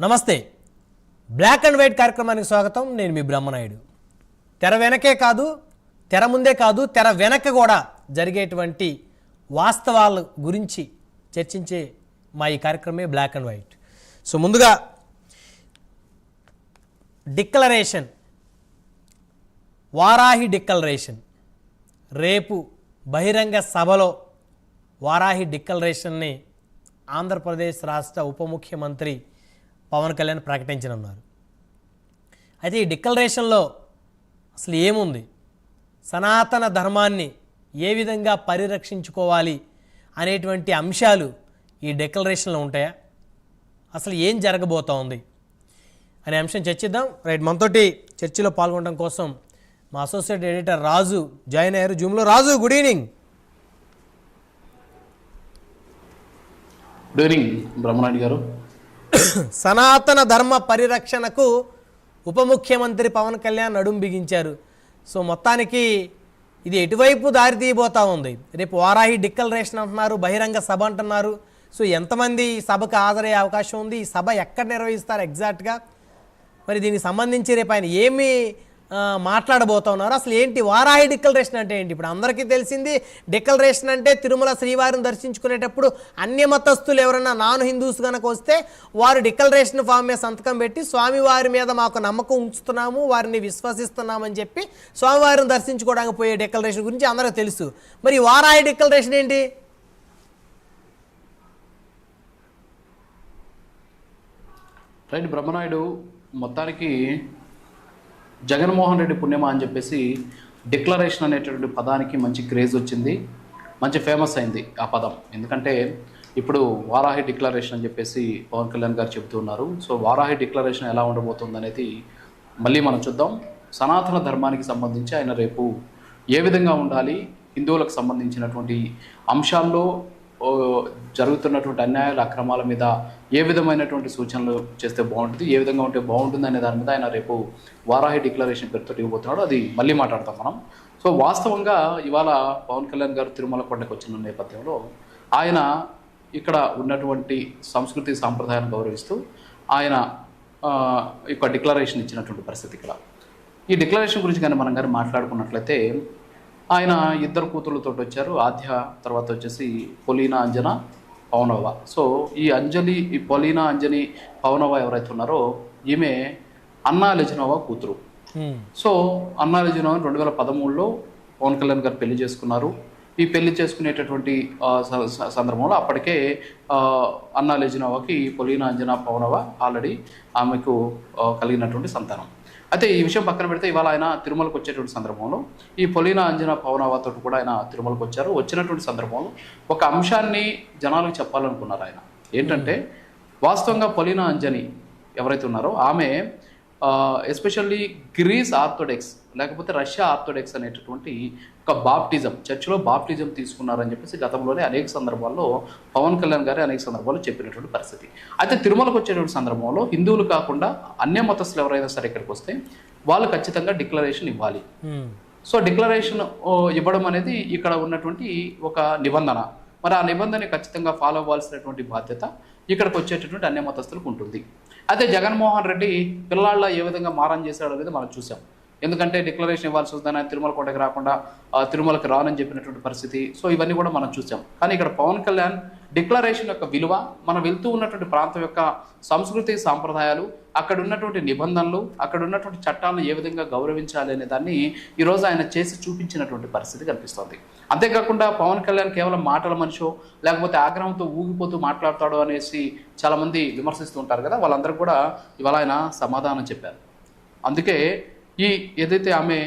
నమస్తే. Black and white కార్యక్రమానికి స్వాగతం. నేను మీ బ్రహ్మనాయుడు. తెర వెనకే కాదు తెర ముందే కాదు తెర వెనక కూడా జరిగేటువంటి వాస్తవాల గురించి చర్చించే మా ఈ కార్యక్రమే బ్లాక్ అండ్ వైట్ సో ముందుగా డిక్లరేషన్. వారాహి డిక్లరేషన్. రేపు బహిరంగ సభలో వారాహి డిక్లరేషన్ని ఆంధ్రప్రదేశ్ రాష్ట్ర ఉప ముఖ్యమంత్రి పవన్ కళ్యాణ్ ప్రకటించనున్నారు. అయితే ఈ డిక్లరేషన్లో అసలు ఏముంది? సనాతన ధర్మాన్ని ఏ విధంగా పరిరక్షించుకోవాలి అనేటువంటి అంశాలు ఈ డిక్లరేషన్లో ఉంటాయా? అసలు ఏం జరగబోతోంది? అనే అంశం చర్చిద్దాం. రైట్ మనతోటి చర్చిలో పాల్గొనడం కోసం మా అసోసియేట్ ఎడిటర్ రాజు జాయిన్ అయ్యారు. జూమ్లో Raju good evening. Good evening Brahmanaidu garu. Sanatana Dharma పరిరక్షణకు ఉప ముఖ్యమంత్రి పవన్ కళ్యాణ్ నడుం బిగించారు. సో మొత్తానికి ఇది ఎటువైపు దారి తీయబోతా ఉంది? రేపు వారాహి డిక్లరేషన్ అంటున్నారు బహిరంగ సభ అంటున్నారు. సో ఎంతమంది ఈ సభకు హాజరయ్యే అవకాశం ఉంది? ఈ సభ ఎక్కడ నిర్వహిస్తారు ఎగ్జాక్ట్గా? మరి దీనికి సంబంధించి రేపు ఆయన ఏమి మాట్లాడబోతా ఉన్నారు అసలు ఏంటి వారాహి డిక్లరేషన్ అంటే ఏంటి? ఇప్పుడు అందరికీ తెలిసింది డిక్లరేషన్ అంటే తిరుమల శ్రీవారిని దర్శించుకునేటప్పుడు అన్య మతస్థులు ఎవరైనా నాన్ హిందూస్ కనుక వస్తే వారు డిక్లరేషన్ ఫామ్ మీద సంతకం పెట్టి స్వామివారి మీద మాకు నమ్మకం ఉంచుతున్నాము వారిని విశ్వసిస్తున్నామని చెప్పి స్వామివారిని దర్శించుకోవడానికి పోయే డిక్లరేషన్ గురించి అందరికీ తెలుసు. మరి వారాహి డిక్లరేషన్ ఏంటి? రైట్ బ్రహ్మనాయుడు మొత్తానికి జగన్మోహన్ రెడ్డి పుణ్యమా అని చెప్పేసి డిక్లరేషన్ అనేటటువంటి పదానికి మంచి క్రేజ్ వచ్చింది మంచి ఫేమస్ అయింది ఆ పదం. ఎందుకంటే ఇప్పుడు వారాహి డిక్లరేషన్ అని చెప్పేసి పవన్ కళ్యాణ్ గారు చెబుతున్నారు సో వారాహి డిక్లరేషన్ ఎలా ఉండబోతుంది అనేది మళ్ళీ మనం చూద్దాం. సనాతన ధర్మానికి సంబంధించి ఆయన రేపు ఏ విధంగా ఉండాలి హిందువులకు సంబంధించినటువంటి అంశాల్లో జరుగుతున్నటువంటి అన్యాయాల అక్రమాల మీద ఏ విధమైనటువంటి సూచనలు చేస్తే బాగుంటుంది ఏ విధంగా ఉంటే బాగుంటుంది అనే దాని మీద ఆయన రేపు వారాహి డిక్లరేషన్ పేరుతో ఇవ్వబోతున్నాడు. అది మళ్ళీ మాట్లాడతాం మనం. సో వాస్తవంగా ఇవాళ పవన్ కళ్యాణ్ గారు తిరుమల కొండకు వచ్చిన నేపథ్యంలో ఆయన ఇక్కడ ఉన్నటువంటి సంస్కృతి సాంప్రదాయాన్ని గౌరవిస్తూ ఆయన ఆ, డిక్లరేషన్ ఇచ్చినటువంటి పరిస్థితి ఇక్కడ. ఈ డిక్లరేషన్ గురించి కానీ మనం కానీ మాట్లాడుకున్నట్లయితే ఆయన ఇద్దరు కూతుర్లతో వచ్చారు. ఆద్య తర్వాత వచ్చేసి పొలీనా అంజన పవనవ సో ఈ అంజలి ఈ పొలీనా అంజని పవనవ ఎవరైతే ఉన్నారో ఈమె అన్నా లెజనోవా కూతురు. సో అన్నా లెజనోవా రెండు వేల పదమూడులో పవన్ కళ్యాణ్ గారు పెళ్ళి చేసుకున్నారు. ఈ పెళ్ళి చేసుకునేటటువంటి సందర్భంలో అప్పటికే అన్నా లెజినోవాకి పొలీనా అంజనా పవనవ ఆల్రెడీ ఆమెకు కలిగినటువంటి సంతానం. అయితే ఈ విషయం పక్కన పెడితే ఇవాళ ఆయన తిరుమలకు వచ్చేటువంటి సందర్భంలో ఈ పొలీనా అంజనా పవనావాతో కూడా ఆయన తిరుమలకు వచ్చారు. వచ్చినటువంటి సందర్భంలో ఒక అంశాన్ని జనాలకు చెప్పాలనుకున్నారు ఆయన. ఏంటంటే వాస్తవంగా పొలీనా అంజని ఎవరైతే ఉన్నారో ఆమె ఎస్పెషల్లీ గ్రీస్ ఆర్థోడెక్స్ లేకపోతే రష్యా ఆర్థోడెక్స్ అనేటటువంటి ఒక బాప్టిజం చర్చిలో బాప్టిజం తీసుకున్నారని చెప్పేసి గతంలోనే అనేక సందర్భాల్లో పవన్ కళ్యాణ్ గారు అనేక సందర్భాల్లో చెప్పినటువంటి పరిస్థితి. అయితే తిరుమలకు వచ్చేటువంటి సందర్భంలో హిందువులు కాకుండా అన్య మతస్థులు ఎవరైనా సరే ఇక్కడికి వస్తే వాళ్ళు ఖచ్చితంగా డిక్లరేషన్ ఇవ్వాలి. సో డిక్లరేషన్ ఇవ్వడం అనేది ఇక్కడ ఉన్నటువంటి ఒక నిబంధన. మరి ఆ నిబంధన ఖచ్చితంగా ఫాలో అవ్వాల్సినటువంటి బాధ్యత ఇక్కడికి వచ్చేటటువంటి అన్య మతస్థులకు ఉంటుంది. అయితే జగన్మోహన్ రెడ్డి పిల్లాళ్ళ ఏ విధంగా మారం చేశాడు అనేది మనం చూసాం ఎందుకంటే డిక్లరేషన్ ఇవ్వాల్సి వస్తుందని తిరుమల కోటకి రాకుండా తిరుమలకి రానని చెప్పినటువంటి పరిస్థితి. సో ఇవన్నీ కూడా మనం చూసాం. కానీ ఇక్కడ పవన్ కళ్యాణ్ డిక్లరేషన్ యొక్క విలువ మనం వెళ్తూ ఉన్నటువంటి ప్రాంతం యొక్క సంస్కృతి సాంప్రదాయాలు అక్కడ ఉన్నటువంటి నిబంధనలు అక్కడ ఉన్నటువంటి చట్టాలను ఏ విధంగా గౌరవించాలి అనే దాన్ని ఈరోజు ఆయన చేసి చూపించినటువంటి పరిస్థితి కనిపిస్తుంది. అంతేకాకుండా పవన్ కళ్యాణ్ కేవలం మాటల మనిషో లేకపోతే ఆగ్రహంతో ఊగిపోతూ మాట్లాడతాడు అనేసి చాలామంది విమర్శిస్తూ ఉంటారు కదా వాళ్ళందరూ కూడా ఇవాళ ఆయన సమాధానం చెప్పారు. అందుకే ఈ ఏదైతే ఆమె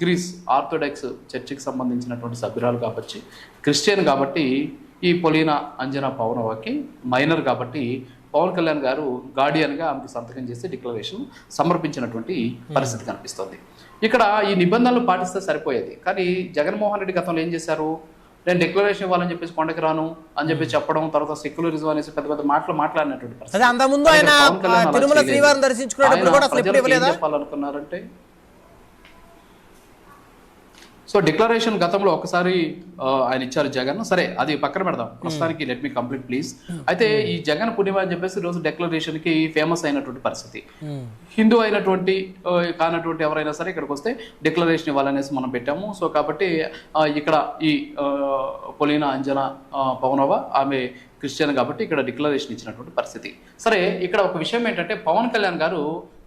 గ్రీస్ ఆర్థోడాక్స్ చర్చికి సంబంధించినటువంటి సభ్యురాలు కాబట్టి క్రిస్టియన్ కాబట్టి ఈ పొలీనా అంజనా పవనవకి మైనర్ కాబట్టి పవన్ కళ్యాణ్ గారు గార్డియన్గా ఆమెకు సంతకం చేసి డిక్లరేషన్ సమర్పించినటువంటి పరిస్థితి కనిపిస్తుంది. ఇక్కడ ఈ నిబంధనలు పాటిస్తే సరిపోయేది. కానీ జగన్మోహన్ రెడ్డి గతంలో ఏం చేశారు? నేను డిక్లరేషన్ ఇవ్వాలని చెప్పేసి కొండకి రాను అని చెప్పి చెప్పడం తర్వాత సెక్యులరిజం అనేసి పెద్ద పెద్ద మాటలు మాట్లాడినటువంటి పరిస్థితి. అదే అంతకుముందు ఆయన కానీ పవన్ కళ్యాణ్ ఆ, అలా తిరుమల చేయలేదు. శ్రీవారిని దర్శించుకునేటప్పుడు ఆయన కూడా అసలు ఎప్పుడు ప్రజలకు ఏం ఇవ్వలేదా చెప్పాలనుకున్నారంటే సో డిక్లరేషన్ గతంలో ఒకసారి ఆయన ఇచ్చారు జగన్. సరే అది పక్కన పెడదాం. ప్రస్తుతానికి లెట్ మీ కంప్లీట్ ప్లీజ్ అయితే ఈ జగన్ పుణ్యమా అని చెప్పేసి ఈరోజు డెక్లరేషన్కి ఫేమస్ అయినటువంటి పరిస్థితి. హిందూ అయినటువంటి కానటువంటి ఎవరైనా సరే ఇక్కడికి వస్తే డిక్లరేషన్ ఇవ్వాలనేసి మనం పెట్టాము. సో కాబట్టి ఇక్కడ ఈ పొలీనా అంజనా పవనవ ఆమె క్రిస్టియన్ కాబట్టి ఇక్కడ డిక్లరేషన్ ఇచ్చినటువంటి పరిస్థితి. సరే ఇక్కడ ఒక విషయం ఏంటంటే పవన్ కళ్యాణ్ గారు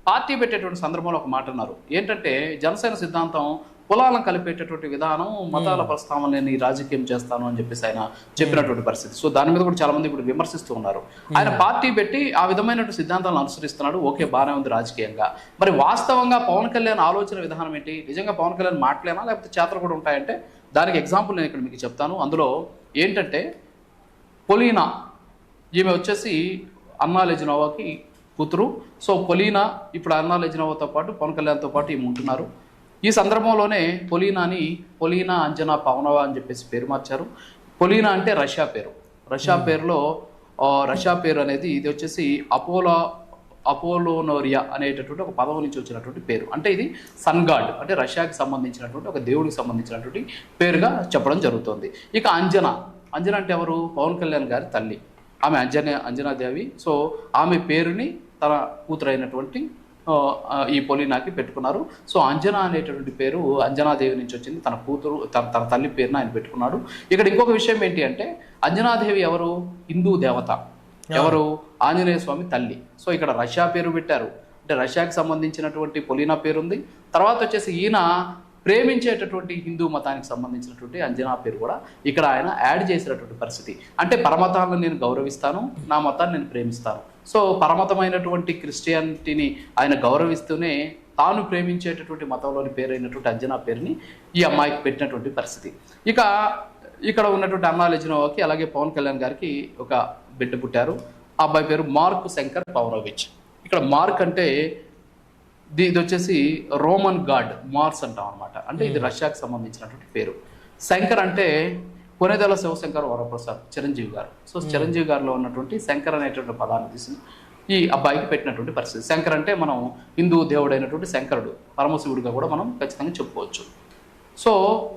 పార్టీ పెట్టేటువంటి సందర్భంలో ఒక మాట అన్నారు. ఏంటంటే జనసేన సిద్ధాంతం కులాలను కలిపేటటువంటి విధానం మతాల ప్రస్తావన లేని రాజకీయం చేస్తాను అని చెప్పేసి ఆయన చెప్పినటువంటి పరిస్థితి. సో దాని మీద కూడా చాలా మంది ఇప్పుడు విమర్శిస్తూ ఉన్నారు. ఆయన పార్టీ పెట్టి ఆ విధమైనటువంటి సిద్ధాంతాలను అనుసరిస్తున్నాడు. ఓకే బాగానే ఉంది రాజకీయంగా. మరి వాస్తవంగా పవన్ కళ్యాణ్ ఆలోచన విధానం ఏంటి? నిజంగా పవన్ కళ్యాణ్ మాటలేనా లేకపోతే చేతలు కూడా ఉంటాయంటే దానికి ఎగ్జాంపుల్ నేను ఇక్కడ మీకు చెప్తాను. అందులో ఏంటంటే పొలీనా ఈమె వచ్చేసి అన్నా లెజినోవాకి కూతురు. సో పొలీనా ఇప్పుడు అన్నా లెజినోవాతో పాటు పవన్ కళ్యాణ్తో పాటు ఈమె ఉంటున్నారు. ఈ సందర్భంలోనే పొలీనాని పొలీనా అంజనా పవనవ అని చెప్పేసి పేరు మార్చారు. పొలీనా అంటే రష్యా పేరు. రష్యా పేరులో రష్యా పేరు అనేది ఇది వచ్చేసి అపోలో అపోలోనోరియా అనేటటువంటి ఒక పదవి నుంచి వచ్చినటువంటి పేరు. అంటే ఇది సన్ గాడ్ అంటే రష్యాకి సంబంధించినటువంటి ఒక దేవుడికి సంబంధించినటువంటి పేరుగా చెప్పడం జరుగుతుంది. ఇక అంజనా అంజనా అంటే ఎవరు? పవన్ కళ్యాణ్ గారి తల్లి. ఆమె అంజన అంజనాదేవి. సో ఆమె పేరుని తన కూతురైనటువంటి ఈ పొలినాకి పెట్టుకున్నారు. సో అంజనా అనేటటువంటి పేరు అంజనాదేవి నుంచి వచ్చింది. తన కూతురు తన తన తల్లి పేరున ఆయన పెట్టుకున్నాడు. ఇక్కడ ఇంకొక విషయం ఏంటి అంటే అంజనాదేవి ఎవరు? హిందూ దేవత. ఎవరు? ఆంజనేయ స్వామి తల్లి. సో ఇక్కడ రష్యా పేరు పెట్టారు. అంటే రష్యాకి సంబంధించినటువంటి పొలినా పేరుంది. తర్వాత వచ్చేసి ఈయన ప్రేమించేటటువంటి హిందూ మతానికి సంబంధించినటువంటి అంజనా పేరు కూడా ఇక్కడ ఆయన యాడ్ చేసినటువంటి పరిస్థితి. అంటే పరమతాలను నేను గౌరవిస్తాను నా మతాన్ని నేను ప్రేమిస్తాను. సో పరమతమైనటువంటి క్రిస్టియానిటీని ఆయన గౌరవిస్తూనే తాను ప్రేమించేటటువంటి మతంలోని పేరైనటువంటి అంజనా పేరుని ఈ అమ్మాయికి పెట్టినటువంటి పరిస్థితి. ఇక ఇక్కడ ఉన్నటువంటి అన్నా అలాగే పవన్ కళ్యాణ్ గారికి ఒక బిడ్డ పుట్టారు. ఆ అబ్బాయి పేరు మార్క్ శంకర్ పవరోవిచ్ ఇక్కడ మార్క్ అంటే ఇది వచ్చేసి రోమన్ గాడ్ మార్స్ అంటాం అనమాట అంటే ఇది రష్యాకి సంబంధించినటువంటి పేరు. శంకర్ అంటే కొనేదల శివశంకర్ వరప్రసాద్ చిరంజీవి గారు. సో చిరంజీవి గారిలో ఉన్నటువంటి శంకర్ అనేటువంటి పదాన్ని తీసి ఈ అబ్బాయికి పెట్టినటువంటి పరిస్థితి. శంకర్ అంటే మనం హిందూ దేవుడైనటువంటి శంకరుడు పరమశివుడిగా కూడా మనం ఖచ్చితంగా చెప్పుకోవచ్చు. సో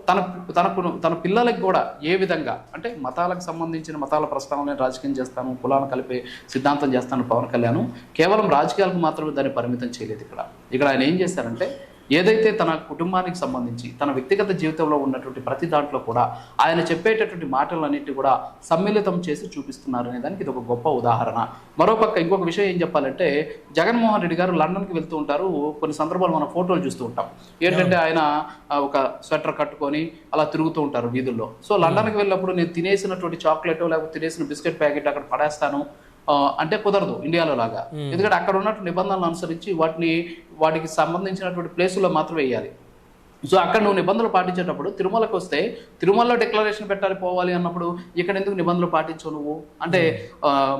తన తనకు తన పిల్లలకి కూడా ఏ విధంగా అంటే మతాలకు సంబంధించిన మతాల ప్రస్తావన రాజకీయం చేస్తాను కులాలను కలిపే సిద్ధాంతం చేస్తాను పవన్ కళ్యాణ్ కేవలం రాజకీయాలకు మాత్రమే దాన్ని పరిమితం చేయలేదు ఇక్కడ. ఇక్కడ ఆయన ఏం చేశారంటే ఏదైతే తన కుటుంబానికి సంబంధించి తన వ్యక్తిగత జీవితంలో ఉన్నటువంటి ప్రతి దాంట్లో కూడా ఆయన చెప్పేటటువంటి మాటలన్నిటి కూడా సమ్మిళితం చేసి చూపిస్తున్నారు అనే దానికి ఇది ఒక గొప్ప ఉదాహరణ. మరోపక్క ఇంకొక విషయం ఏం చెప్పాలంటే జగన్మోహన్ రెడ్డి గారు లండన్కి వెళ్తూ ఉంటారు. కొన్ని సందర్భాలు మనం ఫోటోలు చూస్తూ ఉంటాం. ఏంటంటే ఆయన ఒక స్వెటర్ కట్టుకొని అలా తిరుగుతూ ఉంటారు వీధుల్లో. సో లండన్కి వెళ్ళినప్పుడు నేను తినేసినటువంటి చాక్లెట్ లేకపోతే తినేసిన బిస్కెట్ ప్యాకెట్ అక్కడ పడేస్తాను. అంటే కుదరదు ఇండియాలో లాగా. ఎందుకంటే అక్కడ ఉన్నటువంటి నిబంధనలు అనుసరించి వాటిని వాటికి సంబంధించినటువంటి ప్లేసుల్లో మాత్రమే వేయాలి. సో అక్కడ నువ్వు నిబంధనలు పాటించేటప్పుడు తిరుమలకు వస్తే తిరుమలలో డిక్లరేషన్ పెట్టాలి పోవాలి అన్నప్పుడు ఇక్కడ ఎందుకు నిబంధనలు పాటించవు నువ్వు? అంటే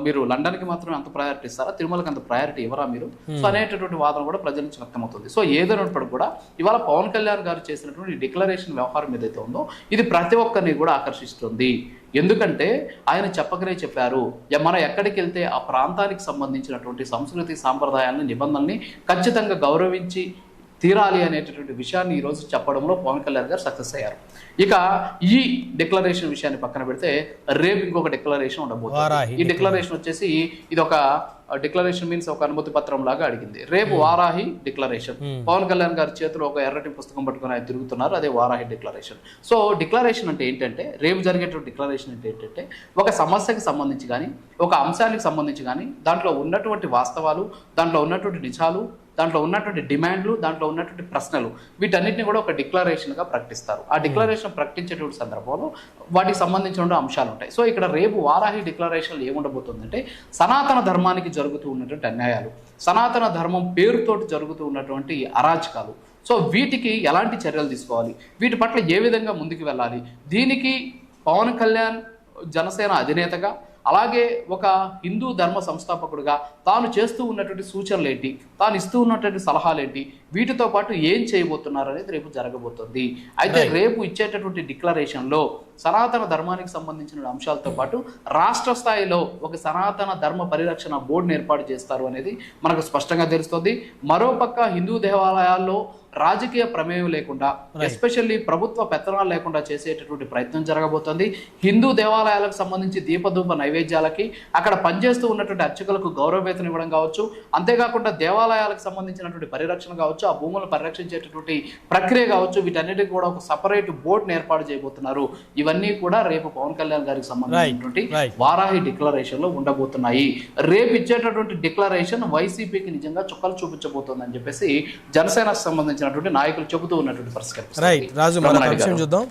మీరు లండన్కి మాత్రమే అంత ప్రయారిటీ ఇస్తారా? తిరుమలకి అంత ప్రయారిటీ ఇవ్వరా మీరు? సో అనేటటువంటి వాదన కూడా ప్రజల నుంచి వ్యక్తమవుతుంది. సో ఏదైనప్పటికీ కూడా ఇవాళ పవన్ కళ్యాణ్ గారు చేసినటువంటి డిక్లరేషన్ వ్యవహారం ఏదైతే ఉందో ఇది ప్రతి ఒక్కరిని కూడా ఆకర్షిస్తుంది. ఎందుకంటే ఆయన చెప్పకనే చెప్పారు మనం ఎక్కడికి వెళ్తే ఆ ప్రాంతానికి సంబంధించినటువంటి సంస్కృతి సాంప్రదాయాలని నిబంధనల్ని ఖచ్చితంగా గౌరవించి తీరాలి అనేటటువంటి విషయాన్ని ఈరోజు చెప్పడంలో పవన్ కళ్యాణ్ గారు సక్సెస్ అయ్యారు. ఇక ఈ డిక్లరేషన్ విషయాన్ని పక్కన పెడితే రేపు ఇంకొక డిక్లరేషన్ ఉండబోతుంది. ఈ డిక్లరేషన్ వచ్చేసి ఇది ఒక డిక్లరేషన్ మీన్స్ ఒక అనుమతి పత్రం లాగా అడిగింది. రేపు వారాహి డిక్లరేషన్. పవన్ కళ్యాణ్ గారి చేతిలో ఒక ఎర్రటి పుస్తకం పట్టుకొని ఆయన తిరుగుతున్నారు అదే వారాహి డిక్లరేషన్. సో డిక్లరేషన్ అంటే ఏంటంటే రేపు జరిగేటువంటి డిక్లరేషన్ అంటే ఏంటంటే ఒక సమస్యకి సంబంధించి కానీ ఒక అంశానికి సంబంధించి కానీ దాంట్లో ఉన్నటువంటి వాస్తవాలు దాంట్లో ఉన్నటువంటి నిజాలు దాంట్లో ఉన్నటువంటి డిమాండ్లు దాంట్లో ఉన్నటువంటి ప్రశ్నలు వీటన్నిటిని కూడా ఒక డిక్లరేషన్గా ప్రకటిస్తారు. ఆ డిక్లరేషన్ ప్రకటించేటువంటి సందర్భంలో వాటికి సంబంధించిన అంశాలు ఉంటాయి. సో ఇక్కడ రేపు వారాహి డిక్లరేషన్లు ఏముండబోతుందంటే సనాతన ధర్మానికి జరుగుతూ ఉన్నటువంటి అన్యాయాలు సనాతన ధర్మం పేరుతోటి జరుగుతూ ఉన్నటువంటి అరాచకాలు. సో వీటికి ఎలాంటి చర్యలు తీసుకోవాలి? వీటి పట్ల ఏ విధంగా ముందుకు వెళ్ళాలి? దీనికి పవన్ కళ్యాణ్ జనసేన అధినేతగా అలాగే ఒక హిందూ ధర్మ సంస్థాపకుడిగా తాను చేస్తూ ఉన్నటువంటి సూచనలు ఏంటి తాను ఇస్తూ ఉన్నటువంటి సలహాలు ఏంటి వీటితో పాటు ఏం చేయబోతున్నారు అనేది రేపు జరగబోతుంది. అయితే రేపు ఇచ్చేటటువంటి డిక్లరేషన్లో సనాతన ధర్మానికి సంబంధించిన అంశాలతో పాటు రాష్ట్ర స్థాయిలో ఒక సనాతన ధర్మ పరిరక్షణ బోర్డును ఏర్పాటు చేస్తారు అనేది మనకు స్పష్టంగా తెలుస్తుంది. మరోపక్క హిందూ దేవాలయాల్లో రాజకీయ ప్రమేయం లేకుండా ఎస్పెషల్లీ ప్రభుత్వ పెత్తనాలు లేకుండా చేసేటటువంటి ప్రయత్నం జరగబోతోంది. హిందూ దేవాలయాలకు సంబంధించి దీపధూప నైవేద్యాలకి అక్కడ పనిచేస్తూ ఉన్నటువంటి అర్చకులకు గౌరవ వేతనం ఇవ్వడం కావచ్చు. అంతేకాకుండా దేవాలయాలకు సంబంధించినటువంటి పరిరక్షణ కావచ్చు ఆ భూములను పరిరక్షించేటటువంటి ప్రక్రియ కావచ్చు. వీటన్నిటికి కూడా ఒక సపరేట్ బోర్డును ఏర్పాటు చేయబోతున్నారు. ఇవన్నీ కూడా రేపు పవన్ కళ్యాణ్ గారికి సంబంధించినటువంటి. వారాహి డిక్లరేషన్లో ఉండబోతున్నాయి. రేపు ఇచ్చేటటువంటి డిక్లరేషన్ వైసీపీకి నిజంగా చుక్కలు చూపించబోతోందని చెప్పేసి జనసేనకు సంబంధించినటువంటి నాయకులు చెబుతూ ఉన్నటువంటి పరిస్థితి. రైట్ రాజు అంశం గారు. చూద్దాం.